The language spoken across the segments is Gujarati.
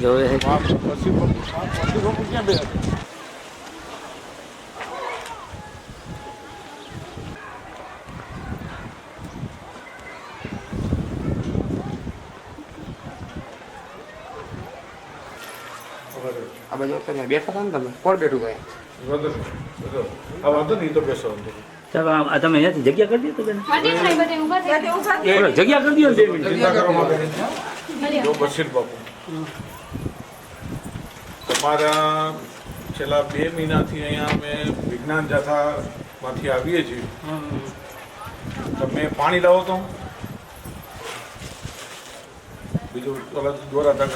જોવે છે આ બાજુ તમે બેઠા હતા ને તમે? કોણ બેઠું ભાઈ? વાંધો નહીં તો બેસો ચાલો આ આ તમે અહીંયાથી જગ્યા કરી દો જગ્યા કરી દો બે મિનિટ. ચિંતા કરો માં જો બશીર બાપુ. તમારા છેલ્લા બે મહિનાથી અહીંયા અમે વિજ્ઞાન જાથામાંથી આવીએ છીએ. તમે પાણી લાવો તો? બીજું ઓલા દોરા તક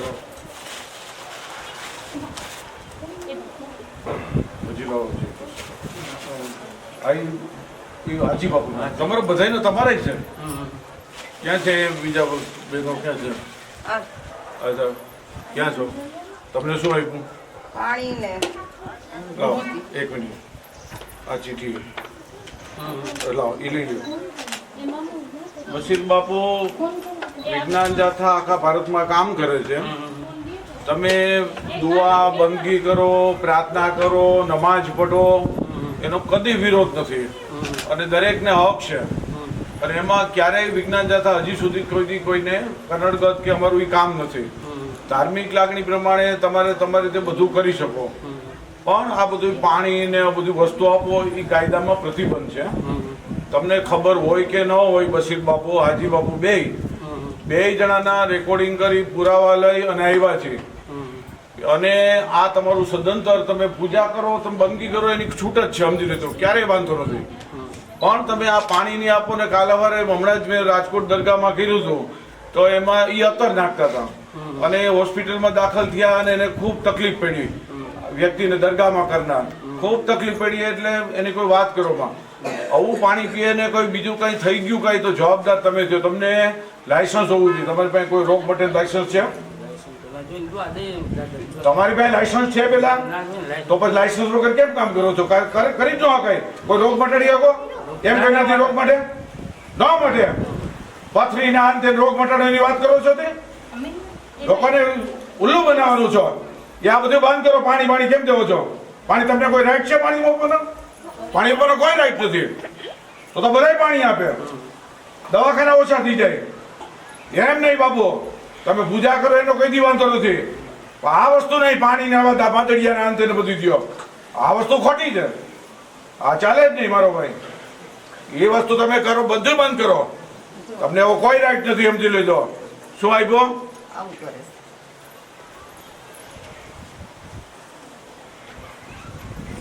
હજી લાવો આઈ હાજી બાપુ. તમારો બધાયનો તમારે જ છે. ક્યાં છે બીજા બેનો? ક્યાં છે? અચ્છા ક્યાં છો? તમને શું આપ્યું? પાણી ને લાવો એક મિનિટ. આ ચીઠી લાવો એ લઈ લો બશીર બાપુ વિજ્ઞાન જાથા આખા ભારતમાં કામ કરે છે. તમે દુઆ બંદગી કરો પ્રાર્થના કરો નમાજ પઢો એનો કદી વિરોધ નથી. અને દરેકને હક છે. અને એમાં ક્યારેય વિજ્ઞાન જાથા હજી સુધી કોઈથી કોઈને કનડગત કે અમારું એ કામ નથી. ધાર્મિક લાગણી પ્રમાણે તમારે તમારી રીતે બધું કરી શકો. પણ આ બધું પાણી ને આ બધું વસ્તુ આપો એ કાયદામાં પ્રતિબંધ છે. તમને ખબર હોય કે ન હોય બશીર બાપુ હાજી બાપુ બે બે જણાના રેકોર્ડિંગ કરી પુરાવા લઈ અને આવ્યા છે. અને આ તમારું સદંતર તમે પૂજા કરો તમે બંદગી કરો એની છૂટ જ છે સમજી લેતો ક્યારેય વાંધો નથી. પણ તમે આ પાણી ની આપો ને કાલાવારે હમણાં જ મેં રાજકોટ દરગાહમાં કર્યું હતું તો એમાં એ અત્તર નાખતા હતા. અને હોસ્પિટલમાં દાખલ થયા અને એને ખૂબ તકલીફ પડી. વ્યક્તિને દરગાહમાં કરનાર. ખૂબ તકલીફ પડી એટલે એની કોઈ વાત કરો આવું પાણી પીએ ને કોઈ બીજું કંઈ થઈ ગયું કંઈ તો જવાબદાર તમે છો. તમને લાયસન્સ હોવું જોઈએ. તમારી પાસે કોઈ રોગ માટે લાયસન્સ છે? તમારી પાસે લાયસન્સ છે પેલા? તો પછી લાયસન્સ વગર કેમ કામ કરો છો? કરે- જ ન કઈ કોઈ રોગ મટાડી શકો એમ કઈ નથી રોગ માટે ન. મટે પથરી ના અંતે રોગ મટાડવાની વાત કરો છો તે? લોકોને ઉલ્લુ બનાવવાનું છો. એ આ બધું બંધ કરો, પાણી પાણી કેમ દેવો છો? પાણી તમને કોઈ રાઈટ છે પાણી મૂકવાનો પાણી ઉપરનો કોઈ રાઈટ નથી. તો તો બધાય પાણી આપે. દવાખાના ઓછા થઈ જાય. એમ નહીં બાબુ તમે પૂજા કરો એનો કોઈ દી વાંધો નથી. આ વસ્તુ નહીં પાણી ને આવા પાંદડિયા અંતે બધું દ્યો આ વસ્તુ ખોટી છે. આ ચાલે જ નહીં મારો ભાઈ. એ વસ્તુ તમે કરો, બધું બંધ કરો. તમને એવો કોઈ રાઈટ નથી, સમજી લેજો. શું આપ્યો? આવું કરે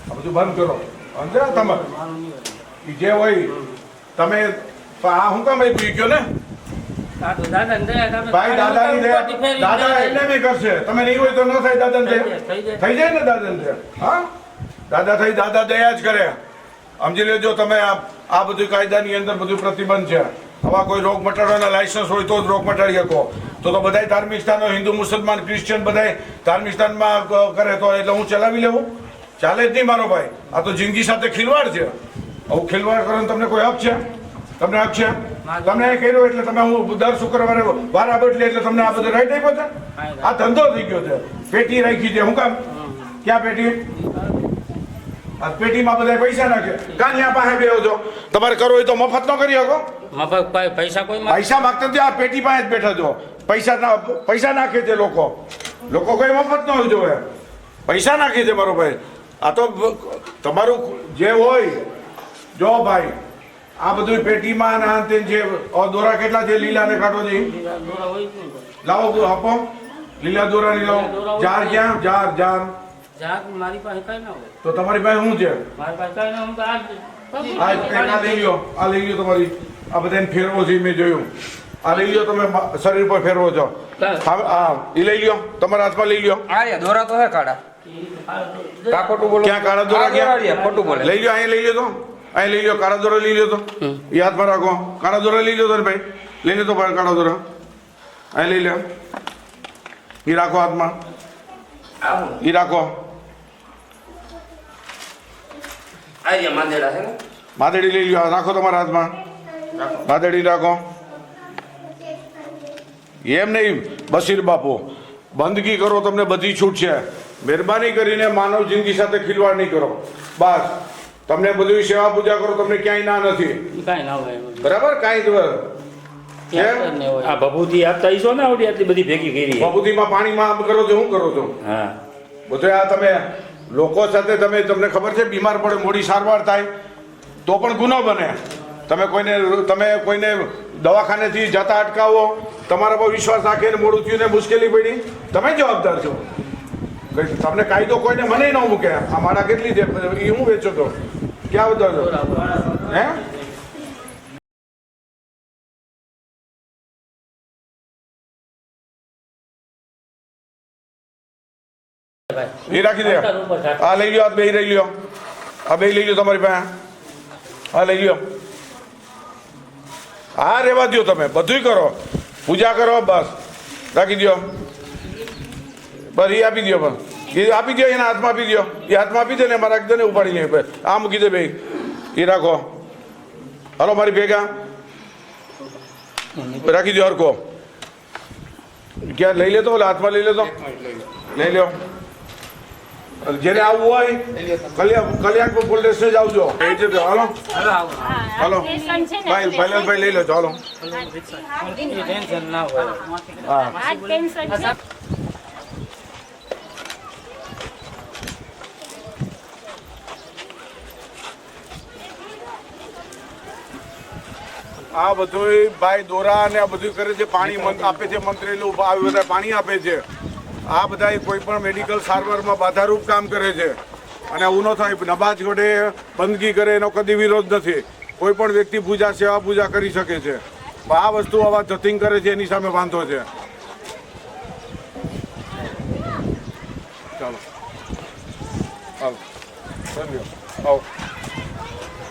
આ બધું બંધ કરો. સમજ્યા તમે? ઈ જે હોય તમે આ હું કામ આપ્યું? ગયો ને? ભાઈ દાદાની દયા દાદા એટલે નહીં કરશે. તમે નહીં હોય તો ન થાય દાદા થઈ જાય, જાય. ને દાદા ને હા? દાદા થઈ દાદા દયા જ કરે. સમજી લેજો તમે આ આ બધું કાયદાની અંદર બધું પ્રતિબંધ છે. આવા કોઈ રોગ મટાડવાના લાયસન્સ હોય તો જ રોગ મટાડી શકો. તો તો બધાય ધાર્મિક સ્થાનો હિન્દુ મુસલમાન ક્રિશ્ચિયન બધાય ધાર્મિક સ્થાનમાં કરે તો એટલે હું ચલાવી લેવું. ચાલે જ નહીં મારો ભાઈ. આ તો જિંદગી સાથે ખિલવાડ છે. આવું ખિલવાડ કરો તમને કોઈ હક છે? તમને હક છે? તમને એ કર્યું એટલે તમે હું દર શુક્રવારે વારા બદલી એટલે તમને આ બધું રાઈટ આપ્યો છે? આ ધંધો થઈ ગયો છે. પેટી રાખી છે. હું કામ? ક્યાં પેટી? પેટીમાં બધા પૈસા નાખે કાં ત્યાં પાસે બેહો છો તમારે કરવો હોય તો મફત ન કરી શકો. મફત પૈસા કોઈ પૈસા માગતા નથી આ પેટી પાસે જ બેઠા છો પૈસા ના પૈસા નાખે છે લોકો. લોકો કોઈ મફત ન જોવે. પૈસા નાખે છે મારો ભાઈ. આ તો તમારું જે હોય જો ભાઈ આ બધું પેટીમાં ના અંતે જે દોરા કેટલા છે? લીલા ને કાઢો છે? દોરા. લાવો આપો. લીલા દોરાની લાવો. જાર ક્યાં? Jar jar. જાત મારી પાસે કઈ ના હોય. તો તમારી પાસે શું છે? મારી પાસે કઈ ના હું તો આ જ- આ એક આ લઈ લ્યો આ લઈ લ્યો તમારી. આ બધાને ફેરવો છે મેં જોયું. આ લઈ લ્યો તમે શરીર પર ફેરવો છો. કાં? હા હા એ લઈ લ્યો તમારા હાથમાં લઈ લ્યો. આ રહ્યા દોરા તો હે કાળા. કા ખોટું બોલો? ક્યાં કાળા દોરા ક્યાં? ખોટું બોલે. લઈ લ્યો અહીં લઈ લ્યો તો. અહીં લઈ લ્યો કાળા દોરા લઈ લ્યો તો. એ હાથમાં રાખો. કાળા દોરા લઈ લ્યો તો ભાઈ. લઈ લ્યો તો ભાઈ કાળા દોરા. અહીં લઈ લ્યો. એ રાખો હાથમાં. એ રાખો. આ માંદેડા છે ને? માદડી લઈ લ્યો. રાખો તમારા હાથમાં. માદડી રાખો એમ નહીં બશીર બાપુ બંદગી કરો તમને બધી છૂટ છે. મહેરબાની કરીને માનવ જિંદગી સાથે ખિલવાડ નહીં કરો. બસ. તમને બધી સેવા પૂજા કરો તમને ક્યાંય ના નથી. બરાબર? કાંઈ. આ ભભૂતિ આપતા ઈશો ને આવડી આટલી બધી ભેગી કરી. બાબુદીમાં પાણીમાં આમ કરો છો હું કરો છો? હા. બધું આ તમે લોકો સાથે તમે તમને ખબર છે બીમાર પડે મોડી સારવાર થાય તો પણ ગુનો બને. તમે કોઈને તમે કોઈને દવાખાનેથી જતા અટકાવો તમારા પર વિશ્વાસ રાખીને મોડું થયું ને મુશ્કેલી પડી તમે જવાબદાર છો. તમને કાયદો કોઈને મને ન મૂકે. આ મારા કેટલી છે? એ હું વેચો તો. ક્યાં બધા હે? એ રાખી દે. આ લઈ લ્યો આ બે લઈ લ્યો. આ બે લઈ લ્યો તમારી પાસે. આ લઈ લ્યો. હા રેવા દો તમે બધુંય કરો. પૂજા કરો બસ. રાખી દો બસ એ આપી દો બસ એ આપી દો એના હાથમાં આપી દો એ હાથમાં આપી દે ને એમાં મારા ને ઉપાડી લે. આ મૂકી દે ભાઈ એ રાખો. હાલો મારી ભેગા. રાખી દો હરકો ક્યાં લઈ લેતો? ઓલા હાથમાં લઈ લેતો? લઈ લ્યો. જેને આવવું હોય કલ્યાણ કલ્યાણપુર પોલીસ સ્ટેશન આવજો. હાલો. હાલો. હાલો ને ભાઈ ભાઈ ભાઈ લઈ લેજો ના હોય. હા આ બધું ભાઈ દોરા અને આ બધું કરે છે પાણી આપે છે મંત્રેલું આ બધા પાણી આપે છે. આ બધા કોઈ પણ મેડિકલ સારવારમાં બાધારૂપ કામ કરે છે. અને આવું ન થાય નમાજ ઘડે બંદગી કરે એનો કદી વિરોધ નથી. કોઈ પણ વ્યક્તિ પૂજા, સેવા પૂજા કરી શકે છે. આ વસ્તુ આવા જતિંગ કરે છે, એની સામે વાંધો છે. ચાલો. લ્યો. આવો.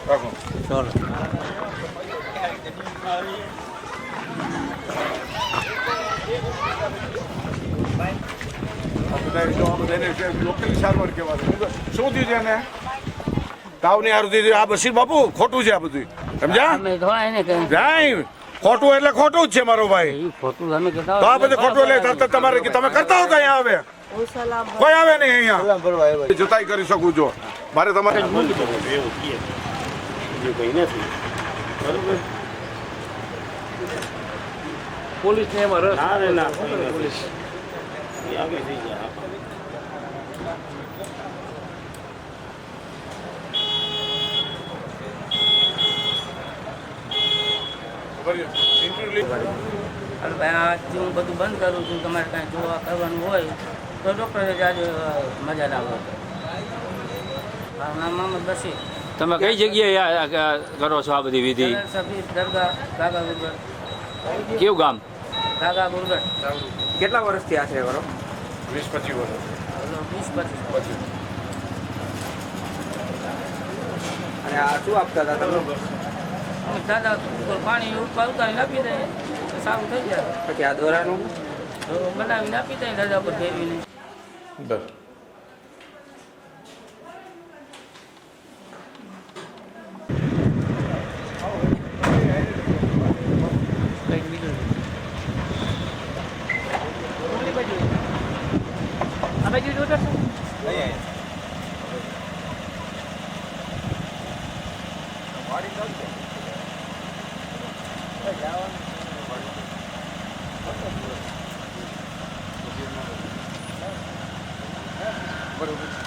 રાખો. આ જે સારવાર કહેવાય. શું થયું છે એને? તાવની હારું થઈ આ બશીર બાપુ ખોટું છે આ બધું સમજ્યા? જાય. ખોટું એટલે ખોટું જ છે મારો ભાઈ. ખોટું તમે તો આ બધું ખોટું એટલે ત- ત- તમારે તમે કરતા હો અહીંયા આવે? કોઈ આવે નહીં અહીંયા. જતાઈ કરી શકું છો. મારે તમારે પોલીસ ને એમાં રસ ના ના પોલીસ આગળ થઈ જાય હાલો ભાઈ આજથી હું બધું બંધ કરું છું તમારે કાંઈ જોવા કરવાનું હોય તો ડૉક્ટરે જ આજે મજા ના આવે. મારું નામ મોહમ્મદ બશીર. તમે કઈ જગ્યાએ કરો છો આ બધી વિધિ? દરગાહ ગાગા ગુરગઢ. કેવું ગામ? ગાગા ગુરગઢ. કેટલા વર્ષથી આશરે કરો વીસ પચીસ વર્ષ. વીસ પચીસ પછી અને આ શું આપતા હતા તમે? દાદા પાણી ઉતારીને આપી દઈએ સારું થઈ જાય. પછી આ દોરાનું? બનાવીને આપી દે દાદા પર ફેરવીને. બસ કંઈક બીજું આ બાજુ જોતો છો? શું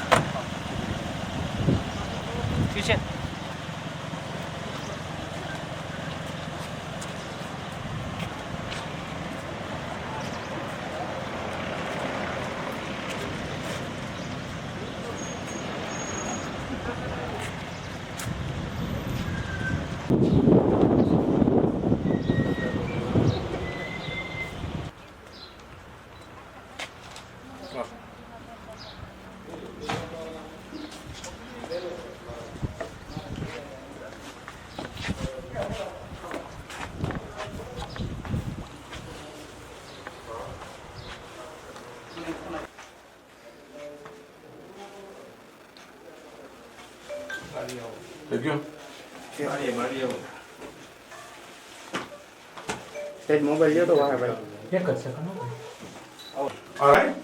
જ મોબાઈલ લ્યો તો વાહ ભાઈ. Alright?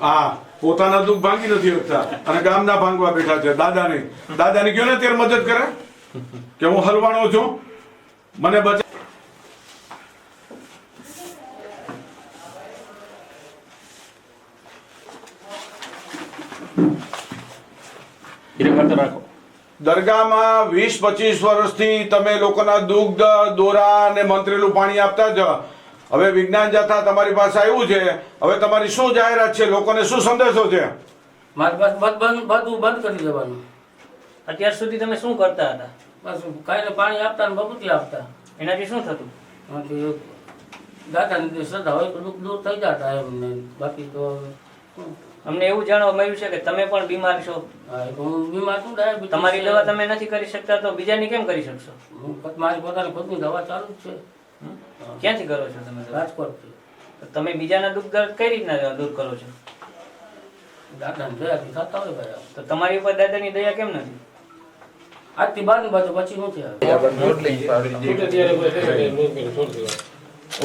હા પોતાના દુઃખ ભાંગી નથી શકતા અને ગામના ભાંગવા બેઠા છે દાદાને. દાદાને કયો ને ત્યારે મદદ કરે? કે હું હલવાનો છું? મને બચા દરગાહમાં વીસ પચીસ વર્ષથી તમે લોકોના દુગ્ધ દોરા અને મંત્રેલું પાણી આપતા જ. હવે વિજ્ઞાન જથા તમારી પાસે આવ્યું છે. હવે તમારી શું જાહેરાત છે? લોકોને શું સંદેશો છે? મારે બસ બસ બંધ બધું બંધ કરી દેવાનું. અત્યાર સુધી તમે શું કરતા હતા? બસ કાંઈને પાણી આપતા ને બપુતી આપતા. એનાથી શું થતું? દાદાની શ્રદ્ધા હોય દુઃખ દૂર થઈ જતા એમને. બાકી તો? અમને એવું જાણવા મળ્યું છે કે તમે પણ બીમાર છો. હા, બીમાર છું ડાયાબિટીસ તમારી. દવા તમે નથી કરી શકતા તો બીજાની કેમ કરી શકશો? મારી પોતાની ખુદની દવા ચાલુ જ છે. ક્યાંથી કરો છો તમે રાજકોટ તમે બીજાના દુઃખ દર્દ કઈ રીતના દૂર કરો છો? દાદાની દયાથી થતા હોય ભાઈ તો તમારી ઉપર દાદાની દયા કેમ નથી? આજથી બાજુ બાજુ પછી શું છે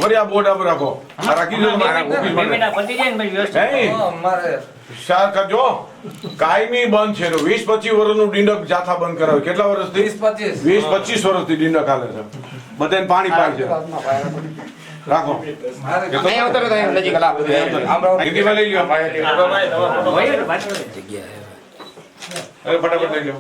વળી આ બોર્ડ આપ રાખો. આ રાખી દો તમારા ઓફિસમાં માટે પતી જાય ને ભાઈ વ્યવસ્થિત. નહીં શાર કરજો? કાયમી બંધ છે વીસ પચીસ વર્ષનું ડીંડક જાથા બંધ કરાવે. કેટલા વર્ષથી? વીસ પચીસ. વર્ષથી ડીંડક હાલે છે. બધાને પાણી પાય છે રાખો. અહીં આવતો તો નજીક. હાલ બધું. આમ લઈ લ્યો. પાછળ. અરે ફટાફટ લઈ લો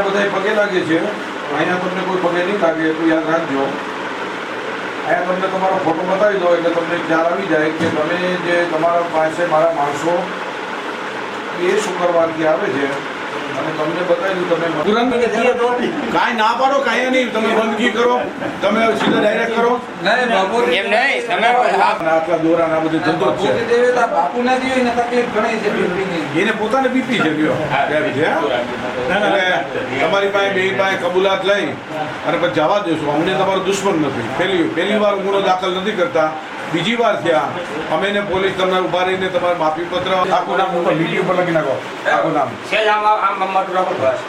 આ બધા પગે લાગે છે અહીંયા તમને કોઈ પગે નહીં લાગે, એટલું યાદ રાખજો. અહીંયા તમને તમારો ફોટો બતાવી દો એટલે તમને ખ્યાલ આવી જાય કે તમે જે તમારા પાસે મારા માણસો એ શુક્રવારથી આવે છે અને તમને બતાવી તમે કાંઈ ના પાડો કાંઈ નહીં. તમે બંદગી કરો. તમે સીધા ડાયરેક્ટ કરો. એમ નહીં. તમે આટલા દોરા ને બધું ધંધો જ છે એને પોતાને બીપી છે? એટલે તમારી પાસે બે પાસે કબૂલાત લઈ અને પછી જવા દેશું. અમને તમારો દુશ્મન નથી. પહેલી પહેલી વાર ગુનો દાખલ નથી કરતા. બીજી વાર થયા અમે ને પોલીસ તમને ઊભા રહીને તમારે માફી પત્ર આખું નામ ઉપર લીટી ઉપર લખી નાખો આખું નામ સેજ આમ આમ આમ આમ છું રાખો બસ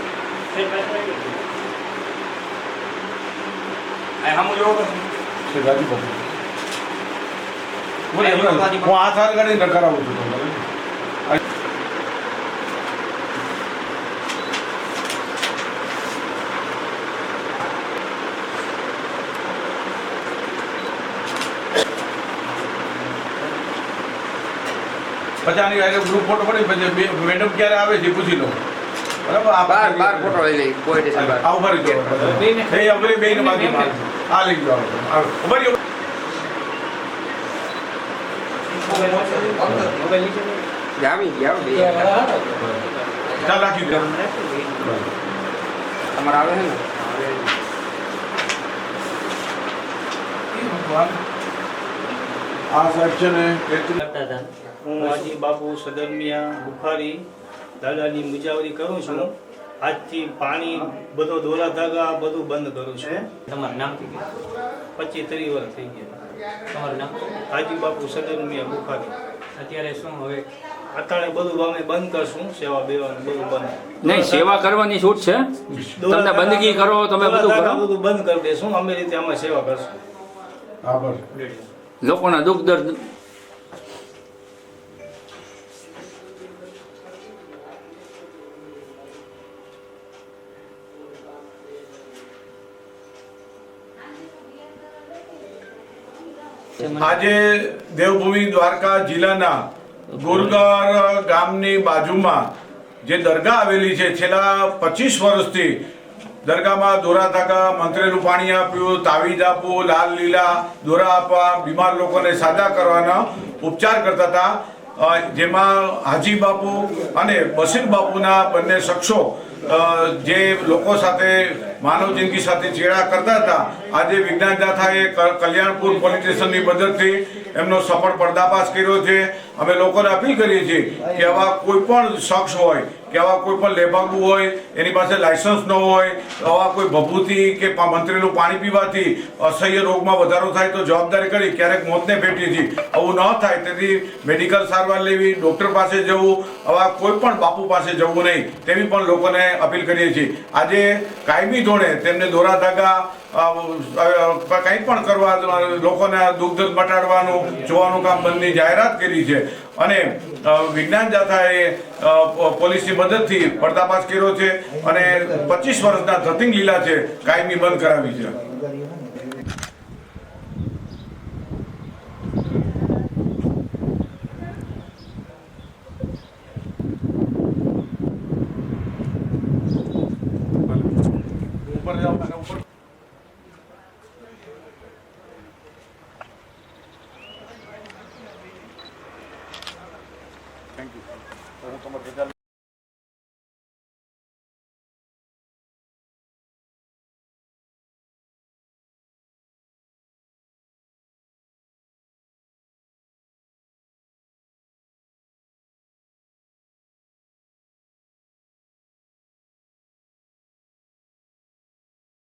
અહીં સામું જોવો તો. છે રાજી બાબુ. બોલે, બોલે. હું હાથ હાથ ગાડીને કરાવું છું તમને પછી આની હારે ગ્રુપ ફોટો પડી પછી બે- મેડમ ક્યારે આવે છે પૂછી લો. બરાબર? આ બાર બાર ફોટો લઈ લઈ કોઈ સ્ટેશન બાર. આ ઊભા રહેજો એ આપણે બેયને બાજુમાં આ લઈ આ ઊભા મોબાઈલ જામી ગયા બે. ચાલ રાખી દે. તમારે આવે છે ને? આ સાહેબ છે ને હું હાજી બાપુ સદરમિયા બુખારી દાદાની મુજાવરી કરું છું. આજથી પાણી બધો દોરા ધાગા બધું બંધ કરું છું. તમારું નામ થઈ ગયું પચીસ ત્રીસ વર્ષ થઈ ગયા. તમારું નામ હાજી બાપુ સદરમિયા બુખારી. અત્યારે શું હવે? અત્યારે બધું અમે બંધ કરશું. સેવા બેવાનું બધું બંધ. નહીં સેવા કરવાની છૂટ છે. દોરા તમને બંદગી કરો તમે બધું કરો. બધું બંધ કરી દેશું. અમે રીતે અમે સેવા કરશું. હા બસ. લોકોના દુઃખ દર્દ. આજે દેવભૂમિ દ્વારકા જિલ્લાના ગુરગર ગામની બાજુમાં જે દરગાહ આવેલી છે, છેલ્લા પચીસ વર્ષથી દરગાહમાં દોરા થાકા મંત્રેલું પાણી આપ્યું, તાવીજ આપવું લાલ લીલા, દોરા આપવા, બીમાર લોકોને સાજા કરવાના ઉપચાર કરતા હતા. જેમાં હાજી બાપુ અને બસીર બાપુના બંને શખ્સો જે લોકો સાથે માનવ જિંદગી સાથે ચેડા કરતા હતા. આજે વિજ્ઞાન જાથાએ કલ્યાણપુર પોલીસ સ્ટેશનની મદદથી એમનો સફળ પર્દાફાશ કર્યો છે. અમે લોકોને અપીલ કરીએ છીએ કે આવા કોઈ પણ શખ્સ હોય, કે આવા કોઈ પણ લેભાગુ હોય, એની પાસે લાયસન્સ ન હોય, આવા કોઈ ભભૂતિ કે મંત્રીનું પાણી પીવાથી અસહ્ય રોગમાં વધારો થાય તો જવાબદારી કરી ક્યારેક મોતને ભેટીએ છીએ. આવું ન થાય, તેથી મેડિકલ સારવાર લેવી, ડૉક્ટર પાસે જવું, આવા કોઈ પણ બાપુ પાસે જવું નહીં. તેવી પણ લોકોને અપીલ કરીએ છીએ. આજે કાયમી ધોરણે તેમને દોરા ધાગા કંઈ પણ કરવા લોકોને દુઃખ મટાડવાનું જોવાનું કામ બંધની જાહેરાત કરી છે. અને વિજ્ઞાન જાથાએ પોલીસની મદદથી પડદાપાસ કર્યો છે અને પચીસ વર્ષના ધતિંગ લીલા છે, કાયમી બંધ કરાવી છે. ઉપર જાઓ, ઉપર.